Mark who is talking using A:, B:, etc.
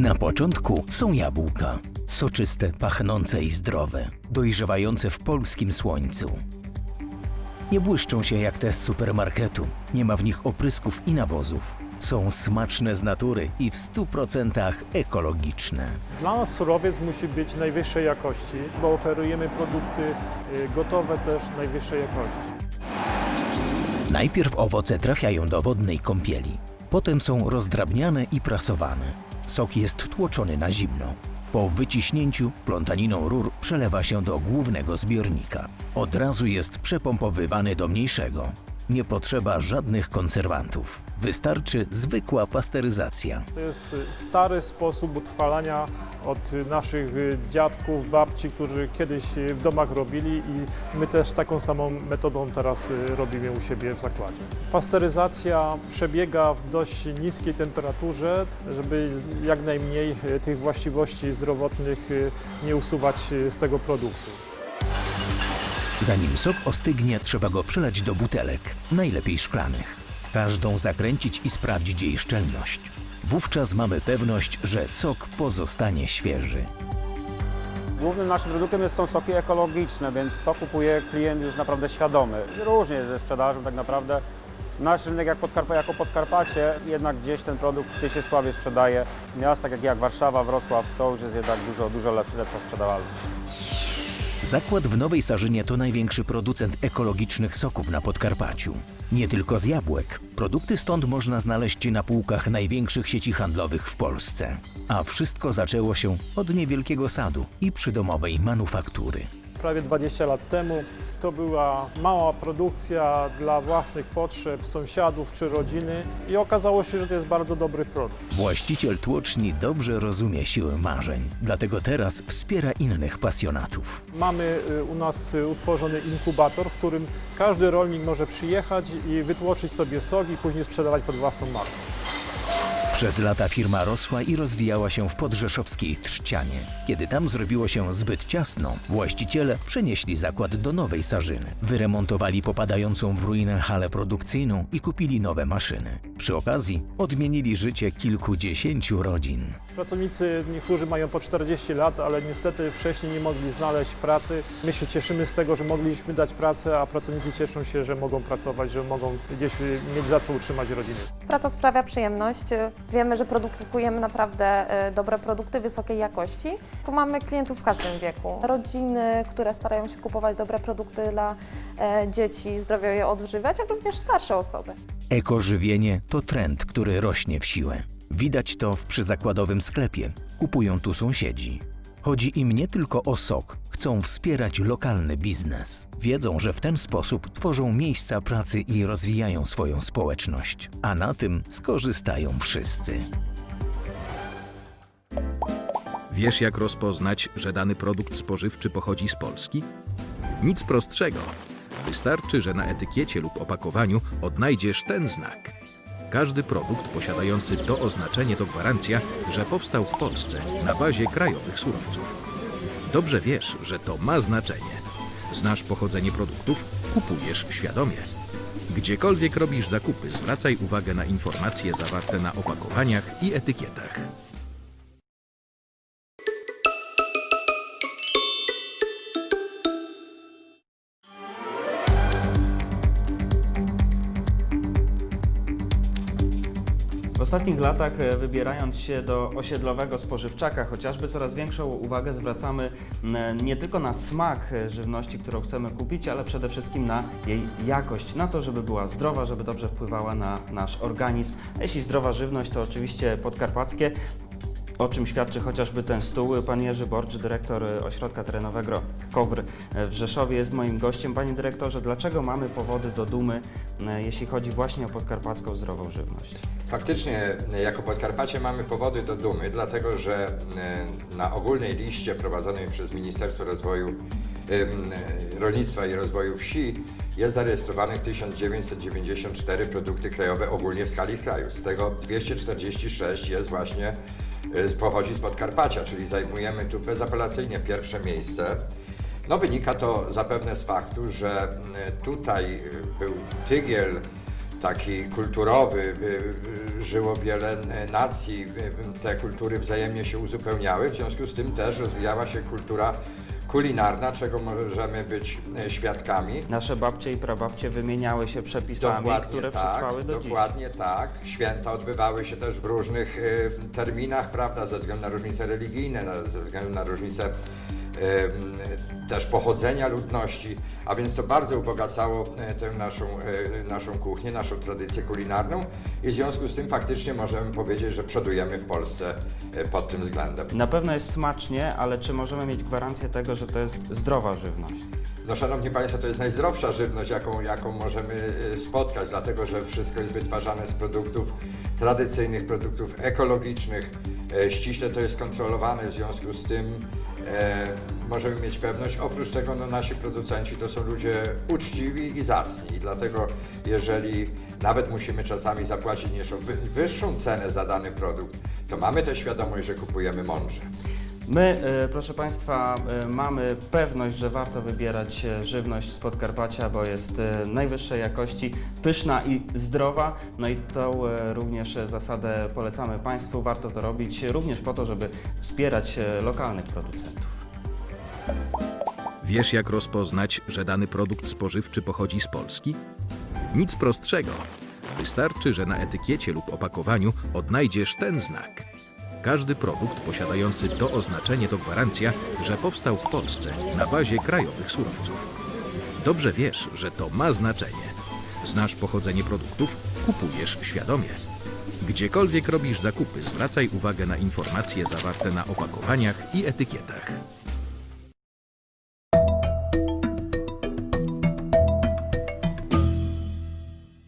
A: Na początku są jabłka. Soczyste, pachnące i zdrowe, dojrzewające w polskim słońcu. Nie błyszczą się jak te z supermarketu, nie ma w nich oprysków i nawozów. Są smaczne z natury i w 100% ekologiczne.
B: Dla nas surowiec musi być najwyższej jakości, bo oferujemy produkty y, gotowe też najwyższej jakości.
A: Najpierw owoce trafiają do wodnej kąpieli, potem są rozdrabniane i prasowane. Sok jest tłoczony na zimno. Po wyciśnięciu plątaniną rur przelewa się do głównego zbiornika. Od razu jest przepompowywany do mniejszego. Nie potrzeba żadnych konserwantów. Wystarczy zwykła pasteryzacja.
B: To jest y, stary sposób utrwalania od naszych y, dziadków, babci, którzy kiedyś y, w domach robili i my też taką samą metodą teraz robimy u siebie w zakładzie. Pasteryzacja przebiega w dość niskiej temperaturze, żeby jak najmniej tych właściwości zdrowotnych nie usuwać z tego produktu.
A: Zanim sok ostygnie, trzeba go przelać do butelek, najlepiej szklanych. Każdą zakręcić i sprawdzić jej szczelność. Wówczas mamy pewność, że sok pozostanie świeży.
C: Głównym naszym produktem są soki ekologiczne, więc to kupuje klient już naprawdę świadomy. Różnie jest ze sprzedażą tak naprawdę. Nasz rynek jak Podkarpa, jako Podkarpacie, jednak gdzieś ten produkt tutaj się słabiej sprzedaje. W miastach jak, jak Warszawa, Wrocław, to już jest jednak dużo, dużo lepsza, lepsza sprzedawalność.
A: Zakład w Nowej Sarzynie to największy producent ekologicznych soków na Podkarpaciu. Nie tylko z jabłek. Produkty stąd można znaleźć na półkach największych sieci handlowych w Polsce. A wszystko zaczęło się od niewielkiego sadu i przydomowej manufaktury.
B: Prawie 20 lat temu to była mała produkcja dla własnych potrzeb sąsiadów czy rodziny i okazało się, że to jest bardzo dobry produkt.
A: Właściciel tłoczni dobrze rozumie siłę marzeń, dlatego teraz wspiera innych pasjonatów.
B: Mamy y, u nas y, utworzony inkubator, w którym każdy rolnik może przyjechać i wytłoczyć sobie sok i później sprzedawać pod własną marką.
A: Przez lata firma rosła i rozwijała się w podrzeszowskiej Trzcianie. Kiedy tam zrobiło się zbyt ciasno, właściciele przenieśli zakład do Nowej Sarzyny. Wyremontowali popadającą w ruinę halę produkcyjną i kupili nowe maszyny. Przy okazji odmienili życie kilkudziesięciu rodzin.
B: Pracownicy niektórzy mają po 40 lat, ale niestety wcześniej nie mogli znaleźć pracy. My się cieszymy z tego, że mogliśmy dać pracę, a pracownicy cieszą się, że mogą pracować, że mogą gdzieś mieć za co utrzymać rodziny.
D: Praca sprawia przyjemność. Wiemy, że produkujemy naprawdę e, dobre produkty wysokiej jakości. Mamy klientów w każdym wieku. Rodziny, które starają się kupować dobre produkty dla e, dzieci, zdrowo je odżywiać, jak również starsze osoby.
A: Ekożywienie to trend, który rośnie w siłę. Widać to w przyzakładowym sklepie. Kupują tu sąsiedzi. Chodzi im nie tylko o sok, chcą wspierać lokalny biznes. Wiedzą, że w ten sposób tworzą miejsca pracy i rozwijają swoją społeczność, a na tym skorzystają wszyscy.
E: Wiesz, jak rozpoznać, że dany produkt spożywczy pochodzi z Polski? Nic prostszego. Wystarczy, że na etykiecie lub opakowaniu odnajdziesz ten znak. Każdy produkt posiadający to oznaczenie to gwarancja, że powstał w Polsce na bazie krajowych surowców. Dobrze wiesz, że to ma znaczenie. Znasz pochodzenie produktów, kupujesz świadomie. Gdziekolwiek robisz zakupy, zwracaj uwagę na informacje zawarte na opakowaniach i etykietach.
F: Ostatnich latach, e, wybierając się do osiedlowego spożywczaka, chociażby coraz większą uwagę zwracamy nie tylko na smak e, żywności, którą chcemy kupić, ale przede wszystkim na jej jakość, na to, żeby była zdrowa, żeby dobrze wpływała na nasz organizm. A jeśli zdrowa żywność, to oczywiście podkarpackie. O czym świadczy chociażby ten stół. Pan Jerzy Borcz, dyrektor e, ośrodka terenowego KOWR e, w Rzeszowie jest moim gościem. Panie dyrektorze, dlaczego mamy powody do dumy, e, jeśli chodzi właśnie o podkarpacką zdrową żywność?
G: Faktycznie jako Podkarpacie mamy powody do dumy, dlatego że na ogólnej liście prowadzonej przez Ministerstwo Rozwoju Rolnictwa i Rozwoju Wsi jest zarejestrowanych 1994 produkty krajowe ogólnie w skali kraju. Z tego 246 jest właśnie pochodzi z Podkarpacia, czyli zajmujemy tu bezapelacyjnie pierwsze miejsce. No wynika to zapewne z faktu, że m, tutaj e, był tygiel taki kulturowy, y, y, żyło wiele y, nacji, y, te kultury wzajemnie się uzupełniały, w związku z tym też rozwijała się kultura kulinarna, czego możemy być y, świadkami.
F: Nasze babcie i prababcie wymieniały się przepisami, które
G: tak,
F: przetrwały do dziś.
G: dokładnie tak. Święta odbywały się też w różnych y, terminach, prawda, ze względu na różnice religijne, ze względu na różnice też pochodzenia ludności, a więc to bardzo ubogacało y, tę naszą, y, naszą kuchnię, naszą tradycję kulinarną i w związku z tym faktycznie możemy powiedzieć, że przodujemy w Polsce y, pod tym względem.
F: Na pewno jest smacznie, ale czy możemy mieć gwarancję tego, że to jest zdrowa żywność?
G: No szanowni Państwo, to jest najzdrowsza żywność, jaką, jaką możemy spotkać, dlatego że wszystko jest wytwarzane z produktów tradycyjnych, produktów ekologicznych. E, Ściśle to jest kontrolowane, w związku z tym e, możemy mieć pewność. Oprócz tego no, nasi producenci to są ludzie uczciwi i zacni. I dlatego jeżeli nawet musimy czasami zapłacić wy- wyższą cenę za dany produkt, to mamy tę świadomość, że kupujemy mądrze.
F: My, e, proszę Państwa, e, mamy pewność, że warto wybierać e, żywność z Podkarpacia, bo jest najwyższej jakości, pyszna i zdrowa. No i tą również zasadę polecamy Państwu. Warto to robić również po to, żeby wspierać lokalnych producentów.
E: Wiesz, jak rozpoznać, że dany produkt spożywczy pochodzi z Polski? Nic prostszego. Wystarczy, że na etykiecie lub opakowaniu odnajdziesz ten znak. Każdy produkt posiadający to oznaczenie to gwarancja, że powstał w Polsce na bazie krajowych surowców. Dobrze wiesz, że to ma znaczenie. Znasz pochodzenie produktów, kupujesz świadomie. Gdziekolwiek robisz zakupy, zwracaj uwagę na informacje zawarte na opakowaniach i etykietach.